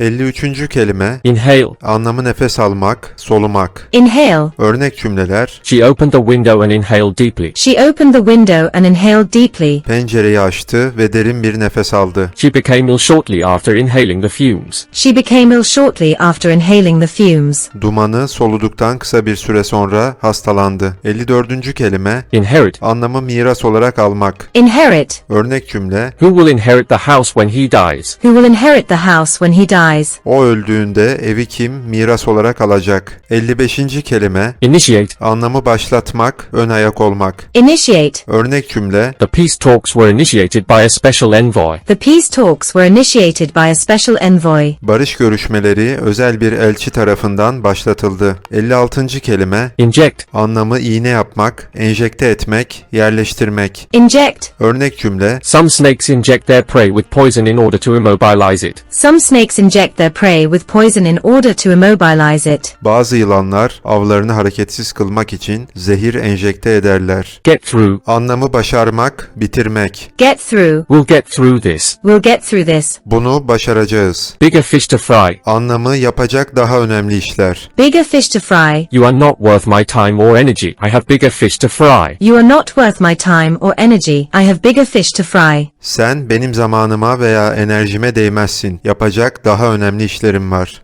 53. kelime Inhale. anlamı nefes almak, solumak. Inhale. Örnek cümleler She opened the window and inhaled deeply. She opened the window and inhaled deeply. pencereyi açtı ve derin bir nefes aldı. She became ill shortly after inhaling the fumes. She became ill shortly after inhaling the fumes. Dumanı soluduktan kısa bir süre sonra hastalandı. 54. kelime Inherit. anlamı miras olarak almak. Inherit. Örnek cümle Who will inherit the house when he dies? Who will inherit the house when he dies? O öldüğünde evi kim miras olarak alacak. 55. kelime Initiate. anlamı başlatmak, ön ayak olmak. Initiate. Örnek cümle The peace talks were initiated by a special envoy. The peace talks were initiated by a special envoy. barış görüşmeleri özel bir elçi tarafından başlatıldı. 56. kelime Inject. anlamı iğne yapmak, enjekte etmek, yerleştirmek. Inject. Örnek cümle Some snakes inject their prey with poison in order to immobilize it. Some snakes inject their prey with poison in order to immobilize it. Bazı yılanlar avlarını hareketsiz kılmak için zehir enjekte ederler. Get through. Anlamı başarmak, bitirmek. Get through. We'll get through this. We'll get through this. Bunu başaracağız. Bigger fish to fry. Anlamı yapacak daha önemli işler. Bigger fish to fry. You are not worth my time or energy. I have bigger fish to fry. You are not worth my time or energy. I have bigger fish to fry. Sen benim zamanıma veya enerjime değmezsin. Yapacak daha önemli işlerim var.